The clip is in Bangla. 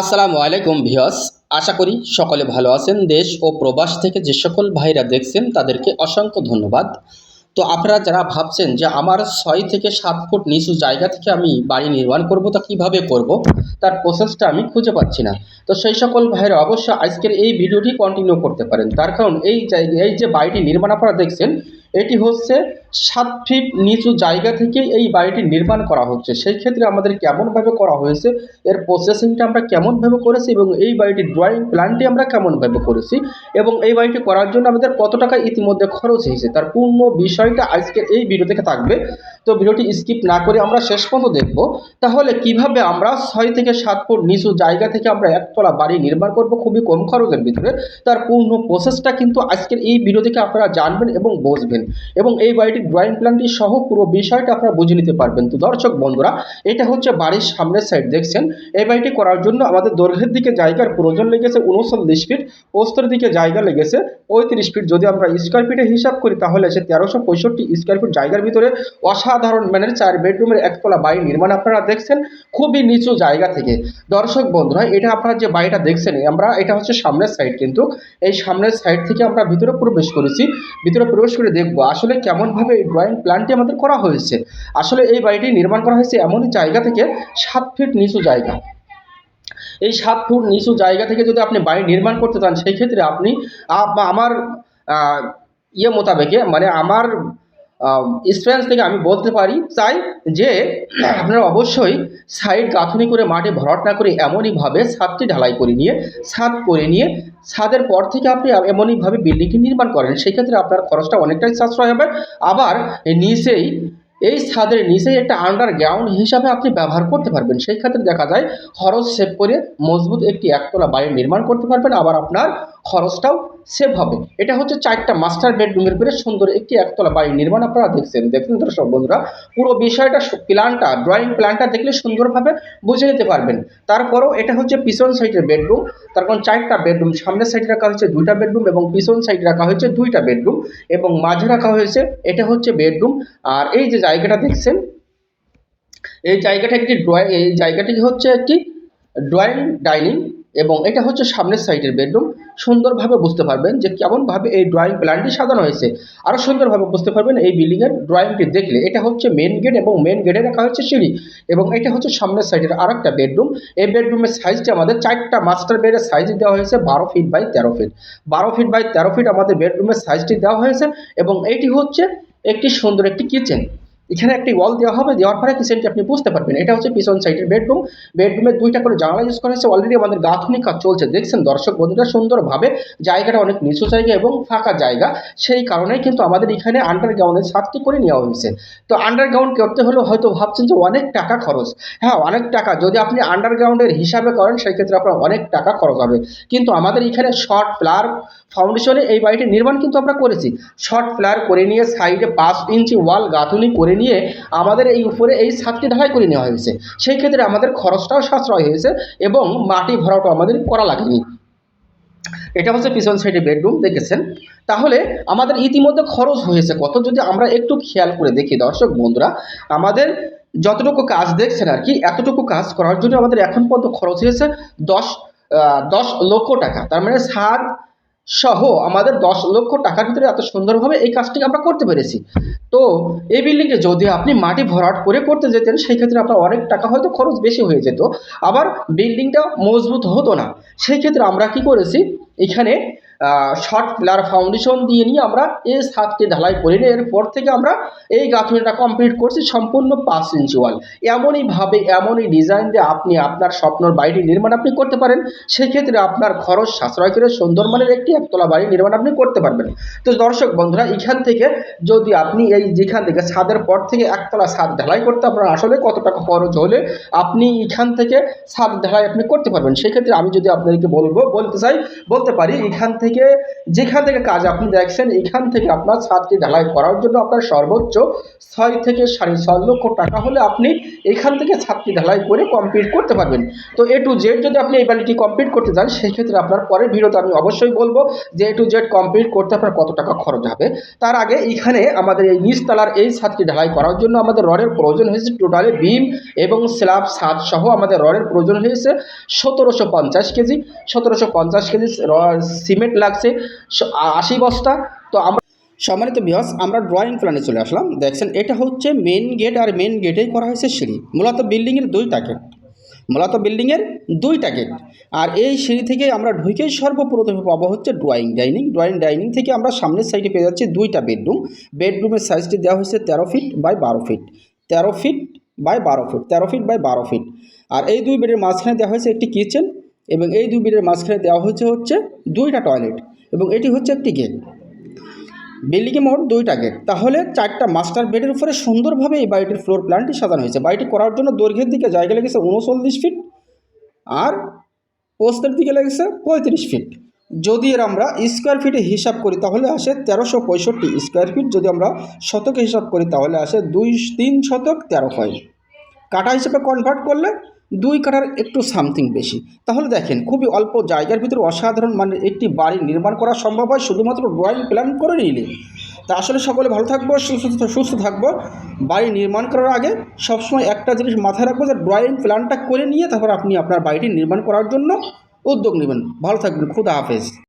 আসসালামু আলাইকুম ভিওস আশা করি সকলে ভালো আছেন। দেশ ও প্রবাস থেকে যে সকল ভাইরা দেখছেন, তাদেরকে অসংখ্য ধন্যবাদ। তো আপনারা যারা ভাবছেন যে আমার ছয় থেকে সাত ফুট নিচু জায়গা থেকে আমি বাড়ি নির্মাণ করব তা কীভাবে করব, তার প্রসেসটা আমি খুঁজে পাচ্ছি না। তো সেই সকল ভাইরা অবশ্যই আজকের এই ভিডিওটি কন্টিনিউ করতে পারেন। তার কারণ এই এই যে বাড়িটি নির্মাণ আপনারা দেখছেন এটি হচ্ছে সাত ফিট নিচু জায়গা থেকে এই বাড়িটি নির্মাণ করা হচ্ছে। সেই ক্ষেত্রে আমাদের কেমনভাবে করা হয়েছে, এর প্রসেসিংটা আমরা কেমনভাবে করেছি এবং এই বাড়িটির ড্রয়িং প্ল্যানটি আমরা কেমনভাবে করেছি এবং এই বাড়িটি করার জন্য আমাদের কত টাকা ইতিমধ্যে খরচ হয়েছে তার পূর্ণ বিষয়টা আজকে এই ভিডিও থেকে থাকবে। তো ভিডিওটি স্কিপ না করে আমরা শেষ পর্যন্ত দেখব। তাহলে কীভাবে আমরা ছয় থেকে সাত ফুট নিচু জায়গা থেকে আমরা একতলা বাড়ি নির্মাণ করব খুবই কম খরচের ভিতরে, তার পূর্ণ প্রসেসটা কিন্তু আজকের এই ভিডিও থেকে আপনারা জানবেন এবং বুঝবেন। এবং এই বাড়িটির ড্রয়িং প্ল্যানটি সহ পুরো বিষয়টা আপনারা বুঝে নিতে পারবেন। তো দর্শক, বন্ধুরা, এটা হচ্ছে বাড়ির সামনের সাইড দেখছেন? এই বাড়িটি করার জন্য আমাদের দৈর্ঘ্যের দিকে জায়গার প্রয়োজন লেগেছে উনচল্লিশ ফিট পোস্তর দিকে জায়গা লেগেছে পঁয়ত্রিশ ফিট যদি আমরা স্কোয়ার ফিটে হিসাব করি, তাহলে সে তেরোশো পঁয়ষট্টি স্কোয়ার ফিট জায়গার ভিতরে অসাধারণ মানের চার বেডরুমের একতলা বাড়ি নির্মাণ আপনারা দেখছেন, খুবই নিচু জায়গা থেকে। দর্শক, বন্ধুরা, এটা আপনারা যে বাড়িটা দেখছেন আমরা, এটা হচ্ছে সামনের সাইড কিন্তু। এই সামনের সাইড থেকে আমরা ভিতরে প্রবেশ করেছি। ভিতরে প্রবেশ করে দেখব। আসলে কেমনভাবে এই ড্রয়িং প্ল্যানটি আমাদের করা হয়েছে? আসলে এই বাড়িটি নির্মাণ করা হয়েছে এমনই জায়গা থেকে সাত ফিট নিচু জায়গা। এই সাত ফুট নিচু জায়গা থেকে যদি আপনি বাড়ি নির্মাণ করতে চান, সেই ক্ষেত্রে আপনি আপ- আমার ইয়ে মোতাবেকে মানে আমার এক্সপিরিয়েন্স থেকে আমি বলতে পারি চাই যে, আপনারা অবশ্যই সাইড গাঁথনি করে মাটি ভরাট না করে এমনইভাবে ছাদটি ঢালাই করে নিয়ে, ছাদ করে নিয়ে, ছাদের পর থেকে আপনি এমনইভাবে বিল্ডিংটি নির্মাণ করেন, সেক্ষেত্রে আপনার খরচটা অনেকটাই সাশ্রয় হবে। আবার নিচেই, এই ছাদের নিচেই একটা আন্ডারগ্রাউন্ড হিসাবে আপনি ব্যবহার করতে পারবেন, সেই ক্ষেত্রে দেখা যায় খরচ সেভ করে মজবুত একটি একতলা বাড়ি নির্মাণ করতে পারবেন। আবার আপনার খরচটাও সেভ হবে। এটা হচ্ছে চারটা মাস্টার বেডরুমের করে সুন্দর একটি একতলা বাড়ি নির্মাণ আপনারা দেখছেন। দেখছেন দর্শক বন্ধুরা, পুরো বিষয়টা প্ল্যানটা ড্রয়িং প্ল্যানটা দেখলে সুন্দরভাবে বুঝে নিতে পারবেন। তারপরেও এটা হচ্ছে পিছন সাইডের বেডরুম তার কারণ চারটা বেডরুম সামনের সাইডে রাখা হয়েছে দুইটা বেডরুম এবং পিছন সাইডে রাখা হয়েছে দুইটা বেডরুম এবং মাঝে রাখা হয়েছে, এটা হচ্ছে বেডরুম আর এই যে জায়গাটা দেখছেন, এই জায়গাটা একটি ড্রয়িং এই জায়গাটি হচ্ছে একটি ড্রয়িং ডাইনিং এবং এটা হচ্ছে সামনের সাইডের বেডরুম। সুন্দরভাবে বুঝতে পারবেন যে কেমনভাবে এই ড্রয়িং প্ল্যানটি সাজানো হয়েছে। আরও সুন্দরভাবে বুঝতে পারবেন এই বিল্ডিংয়ের ড্রয়িংটি দেখলে এটা হচ্ছে মেন গেট এবং মেন গেটে রাখা হচ্ছে সিঁড়ি এবং এটা হচ্ছে সামনের সাইডের আর একটা বেডরুম। এই বেডরুমের সাইজটি আমাদের চারটা মাস্টার বেডের সাইজ দেওয়া হয়েছে বারো ফিট বাই তেরো ফিট বারো ফিট বাই তেরো ফিট আমাদের বেডরুমের সাইজটি দেওয়া হয়েছে এবং এইটি হচ্ছে একটি সুন্দর একটি কিচেন এখানে একটি ওয়াল দেওয়া হবে, দেওয়ার পরে কিচেনটি আপনি বুঝতে পারবেন। এটা হচ্ছে পিছন সাইডের বেডরুম বেডরুমে দুইটা করে জানালা ইউজ করা হয়েছে। অলরেডি আমাদের গাঁথনি কাজ চলছে। দেখছেন দর্শক বন্ধুরা, সুন্দরভাবে জায়গাটা অনেক নিচু জায়গা এবং ফাঁকা জায়গা। সেই কারণেই কিন্তু আমাদের এখানে আন্ডারগ্রাউন্ডের ছাদটি করে নেওয়া হয়েছে। তো আন্ডারগ্রাউন্ড করতে হলেও হয়তো ভাবছেন যে অনেক টাকা খরচ। হ্যাঁ অনেক টাকা। যদি আপনি আন্ডারগ্রাউন্ডের হিসাবে করেন সেই ক্ষেত্রে আপনার অনেক টাকা খরচ হবে। কিন্তু আমাদের এখানে শর্ট ফ্লার ফাউন্ডেশনে এই বাড়িটি নির্মাণ কিন্তু আমরা করেছি। শর্ট ফ্লার করে নিয়ে সাইডে পাঁচ ইঞ্চি ওয়াল গাঁথুনি করে নিয়ে আমাদের এই উপরে এই ছাদটি ঢালাই করে নেওয়া হয়েছে। সেই ক্ষেত্রে আমাদের খরচটাও সাশ্রয় হয়েছে এবং মাটি ভরাটাও আমাদের করা লাগেনি। এটা হচ্ছে পিছন সাইডে বেডরুম দেখেছেন? তাহলে আমাদের ইতিমধ্যে খরচ হয়েছে কত? যদি আমরা একটু খেয়াল করে দেখি, দর্শক বন্ধুরা, আমাদের যতটুকু কাজ দেখছেন আর কি, এতটুকু কাজ করার জন্য আমাদের এখন পর্যন্ত খরচ হয়েছে দশ দশ লক্ষ টাকা। তার মানে সাত সহ আমাদের দশ লক্ষ টাকার ভিতরে এত সুন্দরভাবে এই কাজটি আমরা করতে পেরেছি। তো এই বিল্ডিংয়ে যদি আপনি মাটি ভরাট করে করতে যেতেন, সেই ক্ষেত্রে আপনার অনেক টাকা হয়তো খরচ বেশি হয়ে যেত। আবার বিল্ডিংটা মজবুত হতো না। সেই ক্ষেত্রে আমরা কি করেছি, এখানে শর্ট প্লার ফাউন্ডেশন দিয়ে নিয়ে আমরা এই ছাদকে ঢালাই করে নিয়ে এরপর থেকে আমরা এই গাঁথনিটা কমপ্লিট করছি সম্পূর্ণ পাঁচ ইঞ্চি ওয়াল এমনইভাবে, এমনই ডিজাইন দিয়ে আপনি আপনার স্বপ্নর বাড়িটি নির্মাণ আপনি করতে পারেন, সেক্ষেত্রে আপনার খরচ, সাশ্রয় করে সুন্দর মানের একটি একতলা বাড়ি নির্মাণ আপনি করতে পারবেন। তো দর্শক বন্ধুরা, এখান থেকে যদি আপনি এই যেখান থেকে ছাদের পর থেকে একতলা ছাদ ঢালাই করতে আপনার আসলে কত টাকা খরচ হলে আপনি এখান থেকে ছাদ ঢালাই আপনি করতে পারবেন। সেক্ষেত্রে আমি যদি আপনাদেরকে বলব, বলতে চাই, বলতে পারি এখান থেকে থেকে, যেখান থেকে কাজ আপনি দেখছেন, এখান থেকে আপনার ছাদটি ঢালাই করার জন্য আপনার সর্বোচ্চ ছয় থেকে সাড়ে ছয় লক্ষ টাকা হলে আপনি এখান থেকে ছাদটি ঢালাই করে কমপ্লিট করতে পারবেন। তো এ টু জেড যদি আপনি এই বাড়িটি কমপ্লিট করতে চান সেই ক্ষেত্রে আপনার পরের ভিডিওতে আমি অবশ্যই বলব যে এ টু জেড কমপ্লিট করতে আপনার কত টাকা খরচ হবে। তার আগে এখানে আমাদের এই নিচতলার এই ছাদটি ঢালাই করার জন্য আমাদের রডের প্রয়োজন হয়েছে টোটালি বিম এবং স্ল্যাব ছাদ সহ আমাদের রডের প্রয়োজন হয়েছে সতেরোশো পঞ্চাশ কেজি। সতেরোশো পঞ্চাশ কেজি সিমেন্ট লাগছে। আশি বস্তা। তো আমরা সম্মানিত বিহস আমরা ড্রয়িং প্ল্যানে চলে আসলাম। দেখছেন, এটা হচ্ছে মেন গেট আর মেন গেটেই করা হয়েছে সিঁড়ি। মূলত বিল্ডিংয়ের দুইটা গেট মূলত বিল্ডিংয়ের দুইটা গেট আর এই সিঁড়ি থেকে আমরা ঢুকেই সর্বপ্রথমে পাবো হচ্ছে ড্রয়িং ডাইনিং ড্রয়িং ডাইনিং থেকে আমরা সামনের সাইডে পেয়ে যাচ্ছি দুইটা বেডরুম বেডরুমের সাইজটি দেওয়া হয়েছে তেরো ফিট বাই বারো ফিট তেরো ফিট বাই বারো ফিট তেরো ফিট বাই বারো ফিট আর এই দুই বেডের মাঝখানে দেওয়া হয়েছে একটি কিচেন এবং এই দুই বেডের মাঝখানে দেওয়া হয়েছে হচ্ছে দুইটা টয়লেট এবং এটি হচ্ছে একটি গেট। বিল্ডিংয়ে মোট দুইটা গেট। তাহলে চারটা মাস্টার বেডের উপরে সুন্দরভাবে এই বাড়িটির ফ্লোর প্ল্যানটি সাজানো হয়েছে। বাড়িটি করার জন্য দৈর্ঘ্যের দিকে জায়গা লেগেছে উনচল্লিশ ফিট আর পোস্তের দিকে লেগেছে পঁয়ত্রিশ ফিট। যদি এর আমরা স্কোয়ার ফিটে হিসাব করি, তাহলে আসে তেরোশো পঁয়ষট্টি স্কোয়ার ফিট। যদি আমরা শতকে হিসাব করি, তাহলে আসে দুই তিন শতক তেরো পয়েন্ট। কাটা হিসেবে কনভার্ট করলে দুই কাঠার একটু সামথিং বেশি। তাহলে দেখেন, খুবই অল্প জায়গার ভিতরে অসাধারণ মানে একটি বাড়ি নির্মাণ করা সম্ভব হয় শুধুমাত্র ড্রয়িং প্ল্যান করে নিলে। তা আসলে সকলে ভালো থাকব, সুস্থ সুস্থ থাকব। বাড়ি নির্মাণ করার আগে সবসময় একটা জিনিস মাথায় রাখব যে ড্রয়িং প্ল্যানটা করে নিয়ে তারপর আপনি আপনার বাড়িটি নির্মাণ করার জন্য উদ্যোগ নেবেন। ভালো থাকবেন, খুদা হাফেজ।